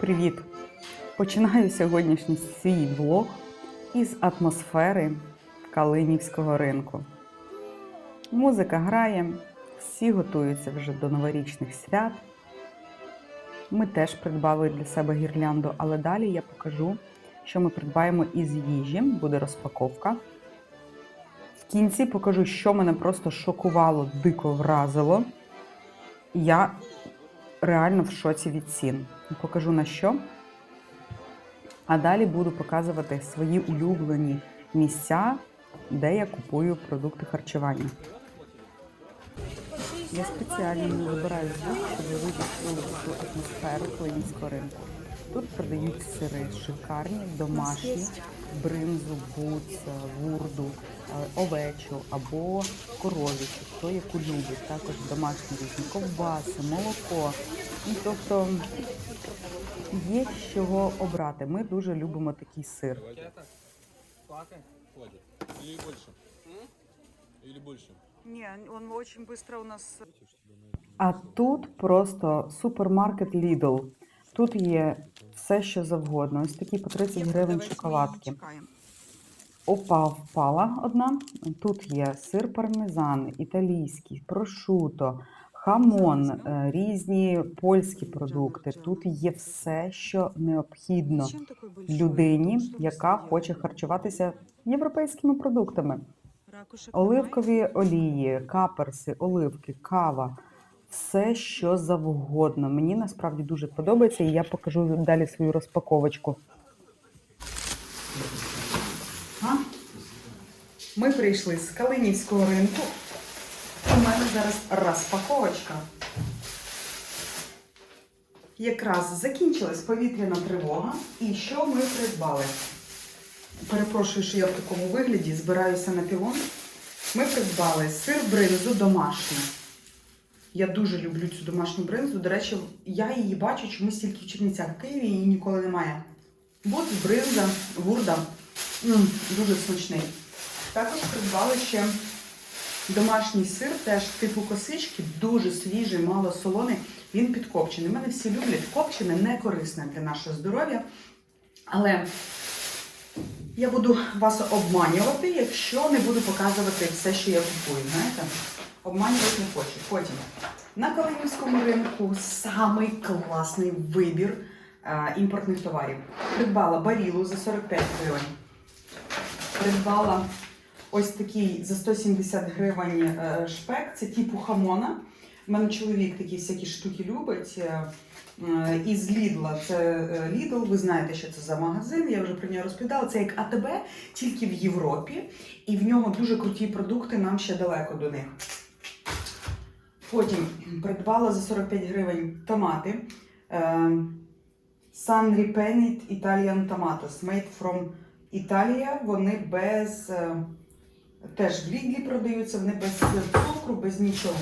Привіт! Починаю сьогоднішній свій влог із атмосфери Калинівського ринку. Музика грає, всі готуються вже до новорічних свят. Ми теж придбали для себе гірлянду, але далі я покажу, що ми придбаємо із їжі. Буде розпаковка. В кінці покажу, що мене просто шокувало, дико вразило. Я реально в шоці від цін. Покажу на що. А далі буду показувати свої улюблені місця, де я купую продукти харчування. Я спеціально не вибираю звук, щоб ви цю атмосферу Клинівського ринку. Тут продають сири шикарні, домашні, бринзу, буц, вурду, овечу або коров'ячу, хто яку любить. Також домашні різні ковбаси, молоко. Ну, тобто є з чого обрати. Ми дуже любимо такий сир. Очень быстро у нас. А тут просто супермаркет Lidl. Тут є все, що завгодно. Ось такі по 30 гривень шоколадки. Опа, впала одна. Тут є сир пармезан, італійський, прошуто, хамон, е, різні польські продукти. Тут є все, що необхідно людині, яка хоче харчуватися європейськими продуктами. Оливкові олії, каперси, оливки, кава, все, що завгодно. Мені насправді дуже подобається, і я покажу далі свою розпаковочку. Ми прийшли з Калинівського ринку. У мене зараз розпаковочка. Якраз закінчилась повітряна тривога. І що ми придбали? Перепрошую, що я в такому вигляді збираюся на пілон. Ми придбали сир бринзу домашню. Я дуже люблю цю домашню бринзу. До речі, я її бачу чомусь тільки в Чернівцях. В Києві її ніколи немає. От бринза, гурда. М, дуже смачний. Також придбали ще домашній сир, теж типу косички, дуже свіжий, мало солоний. Він підкопчений. Мене всі люблять. Копчене не корисне для нашого здоров'я. Але я буду вас обманювати, якщо не буду показувати все, що я купую. Знаєте? Обманювати не хочу. Потім на Калинівському ринку самий класний вибір е, імпортних товарів. Придбала барілу за 45 гривень. Придбала ось такий за 170 гривень е, шпек, це типу хамона. У мене чоловік такі всякі штуки любить. Е, е, Із Лідла це Lidl, ви знаєте, що це за магазин, я вже про нього розповідала. Це як АТБ, тільки в Європі, і в нього дуже круті продукти, нам ще далеко до них. Потім придбала за 45 гривень томати. Е, San Italian Tomatoes, made from Italia. Вони без теж в Лідлі продаються, вони без цукру, без нічого.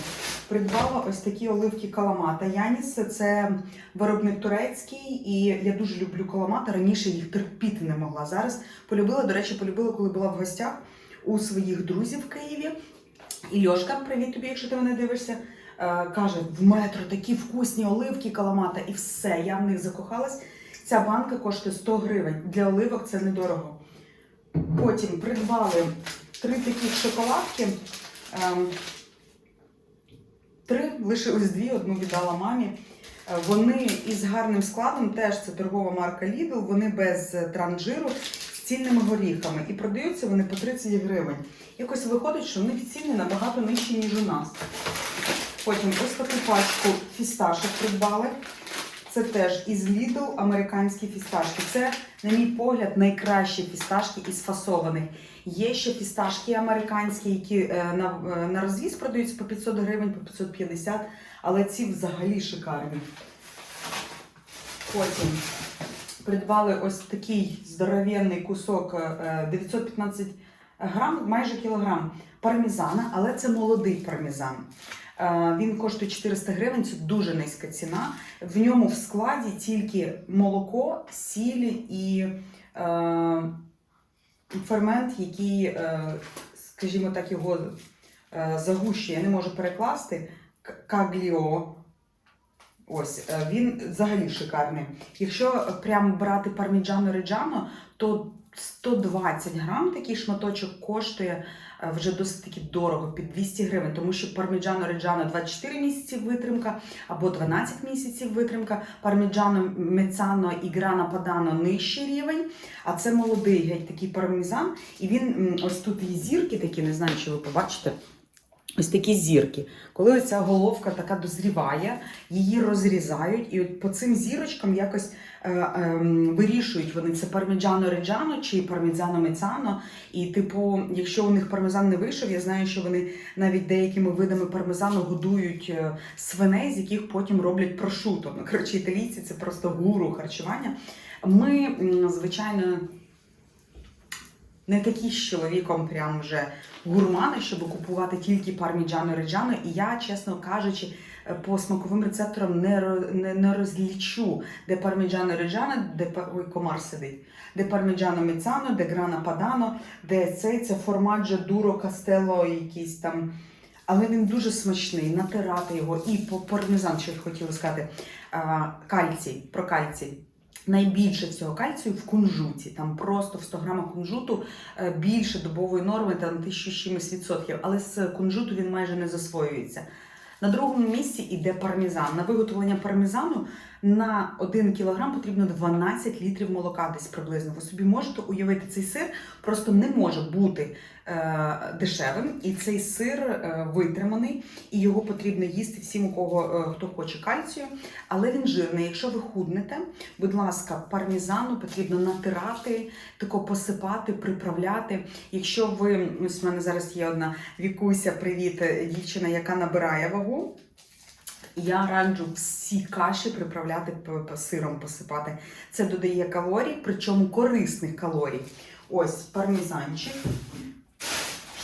Придбала ось такі оливки каламата. Яніс це виробник турецький, і я дуже люблю каламата. Раніше їх терпіти не могла. Зараз полюбила, до речі, полюбила, коли була в гостях у своїх друзів в Києві. І Льошка, привіт тобі, якщо ти мене дивишся. е, Каже, в метро такі вкусні оливки каламата, і все, я в них закохалась. Ця банка коштує 100 гривень. Для оливок це недорого. Потім придбали три таких шоколадки. Ем, Три, лишилось дві, одну віддала мамі. Е, Вони із гарним складом, теж це торгова марка Lidl, вони без е, транжиру, з цільними горіхами. І продаються вони по 30 гривень. Якось виходить, що в них ціни набагато нижчі, ніж у нас. Потім ось таку пачку фісташок придбали. Це теж із Lidl американські фісташки. Це, на мій погляд, найкращі фісташки із фасованих. Є ще фісташки американські, які е, на, е, на розвіз продаються по 500 гривень, по 550, але ці взагалі шикарні. Потім придбали ось такий здоровенний кусок е, 915 грам, майже кілограм пармезана, але це молодий пармезан. Е, Він коштує 400 гривень, це дуже низька ціна. В ньому в складі тільки молоко, сіль і е, фермент, який, е, скажімо так, його е, загущує. Я не можу перекласти. Кагліо. Ось е, він взагалі шикарний. Якщо прям брати парміджано реджано, то 120 грам такий шматочок коштує е, вже досить таки дорого, під 200 гривень, тому що парміджано реджано 24 місяці витримка або 12 місяців витримка. Парміджано мецано і грана падано нижчий рівень. А це молодий геть такий пармезан. І він ось тут є зірки такі, не знаю, чи ви побачите. Ось такі зірки. Коли ця головка така дозріває, її розрізають, і от по цим зірочкам якось е, е, вирішують вони це парміджано реджано чи парміджано мецано. І, типу, якщо у них пармезан не вийшов, я знаю, що вони навіть деякими видами пармезану годують е, свиней, з яких потім роблять прошуто. Ну, коротше, італійці це просто гуру харчування. Ми, звичайно, не такі з чоловіком прям вже гурмани, щоб купувати тільки парміджано реджано. І я, чесно кажучи, е, по смаковим рецепторам не, не, не розлічу, де парміджано реджано, де ой, комар сидить, де парміджано мецано, де грана падано, де цей це формаджо дуро кастело, якийсь там. Але він дуже смачний, натирати його. І по пармезан, що я хотіла сказати, кальцій, про кальцій. Найбільше всього кальцію в кунжуті. Там просто в 100 грамах кунжуту е, більше добової норми, там 1000 з відсотків, але з кунжуту він майже не засвоюється. На другому місці йде пармезан. На виготовлення пармезану на 1 кілограм потрібно 12 літрів молока десь приблизно. Ви собі можете уявити, цей сир просто не може бути дешевим, і цей сир е, витриманий, і його потрібно їсти всім, у кого е, хто хоче кальцію. Але він жирний. Якщо ви худнете, будь ласка, пармезану потрібно натирати, тако посипати, приправляти. Якщо ви ось в мене зараз є одна вікуся, привіт, е, дівчина, яка набирає вагу. Я раджу всі каші приправляти сиром посипати. Це додає калорій, причому корисних калорій. Ось пармезанчик.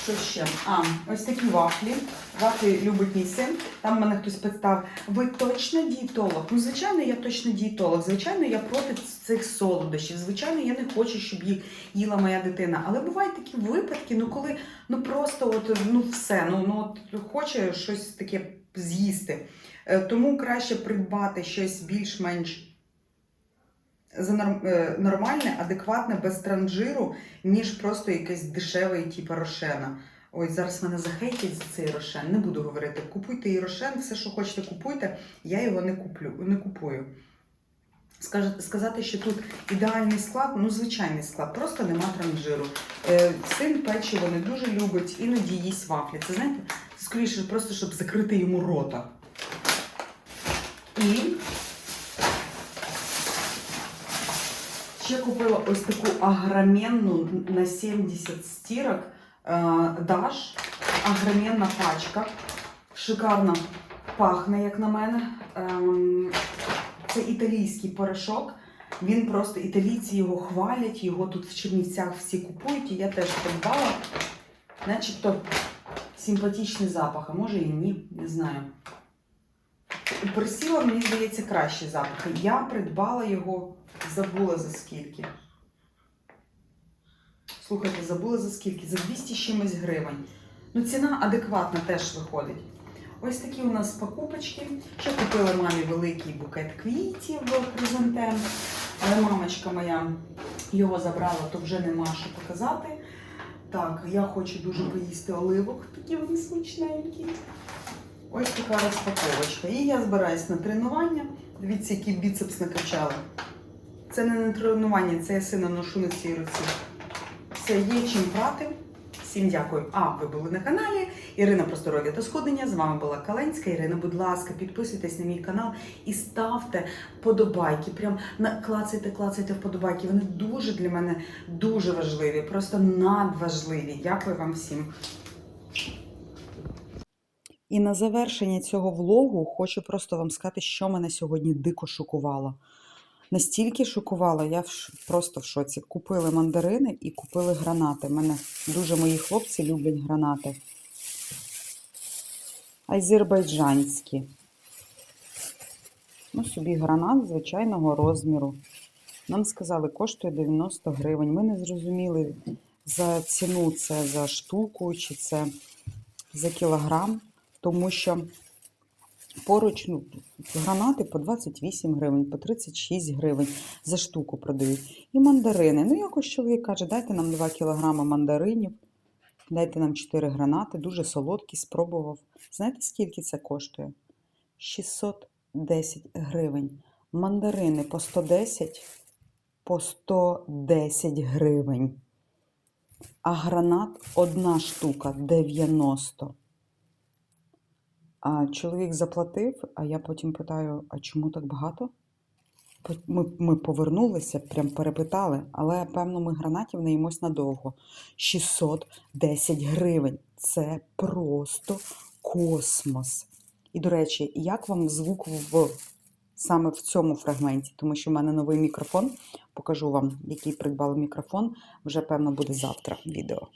Що ще? А, ось такі вафлі. Вафлі любить мій син. Там мене хтось питав: ви точно дієтолог? Ну, звичайно, я точно дієтолог. Звичайно, я проти цих солодощів. Звичайно, я не хочу, щоб їх їла моя дитина. Але бувають такі випадки, ну коли ну просто от ну все, ну, ну от хоче щось таке з'їсти. Е, Тому краще придбати щось більш-менш за е, нормальне, адекватне, без транжиру, ніж просто якесь дешеве, типу рошена. Ой, зараз мене захейтять за цей рошен. Не буду говорити. Купуйте і рошен, все, що хочете, купуйте. Я його не куплю, не купую. Сказати, що тут ідеальний склад, ну звичайний склад, просто нема транжиру. Е, син печиво не дуже любить, іноді їсть вафлі. Це знаєте, скоріше просто, щоб закрити йому рота. І ще купила ось таку агроменну на 70 стірок Даш. Агроменна пачка. Шикарно пахне, як на мене. Ем, це італійський порошок. Він просто італійці його хвалять, його тут в Чернівцях всі купують, і я теж придбала. Начебто симпатичний запах, а може і ні, не знаю. У Персіла, мені здається, кращі запахи. Я придбала його, забула за скільки. Слухайте, забула за скільки? За 200 чимось гривень. Ну, ціна адекватна теж виходить. Ось такі у нас покупочки. Ще купила мамі великий букет квітів хризантем. Але мамочка моя його забрала, то вже нема що показати. Так, я хочу дуже поїсти оливок, такі вони смачненькі. Ось така розпаковочка. І я збираюсь на тренування. Дивіться, який біцепс накачала. Це не на тренування, це я сина ношу на цій руці. Все, є чим брати. Всім дякую. А, ви були на каналі Ірина про та сходення. З вами була Каленська Ірина. Будь ласка, підписуйтесь на мій канал і ставте подобайки. Прям клацайте, клацайте вподобайки. Вони дуже для мене дуже важливі, просто надважливі. Дякую вам всім. І на завершення цього влогу хочу просто вам сказати, що мене сьогодні дико шокувало. Настільки шокувала, я просто в шоці. Купили мандарини і купили гранати. Мене дуже мої хлопці люблять гранати. Азербайджанські. Ну, собі гранат звичайного розміру. Нам сказали, коштує 90 гривень. Ми не зрозуміли за ціну це за штуку чи це за кілограм, тому що Поруч ну, гранати по 28 гривень, по 36 гривень за штуку продають. І мандарини. Ну, якось чоловік каже, дайте нам 2 кілограми мандаринів, дайте нам 4 гранати, дуже солодкі, спробував. Знаєте, скільки це коштує? 610 гривень. Мандарини по 110, по 110 гривень. А гранат одна штука 90. А чоловік заплатив, а я потім питаю: а чому так багато? Ми, ми повернулися, прям перепитали, але певно, ми гранатів не їмось надовго. 610 гривень. Це просто космос. І, до речі, як вам звук в саме в цьому фрагменті? Тому що в мене новий мікрофон. Покажу вам, який придбали мікрофон. Вже, певно, буде завтра відео.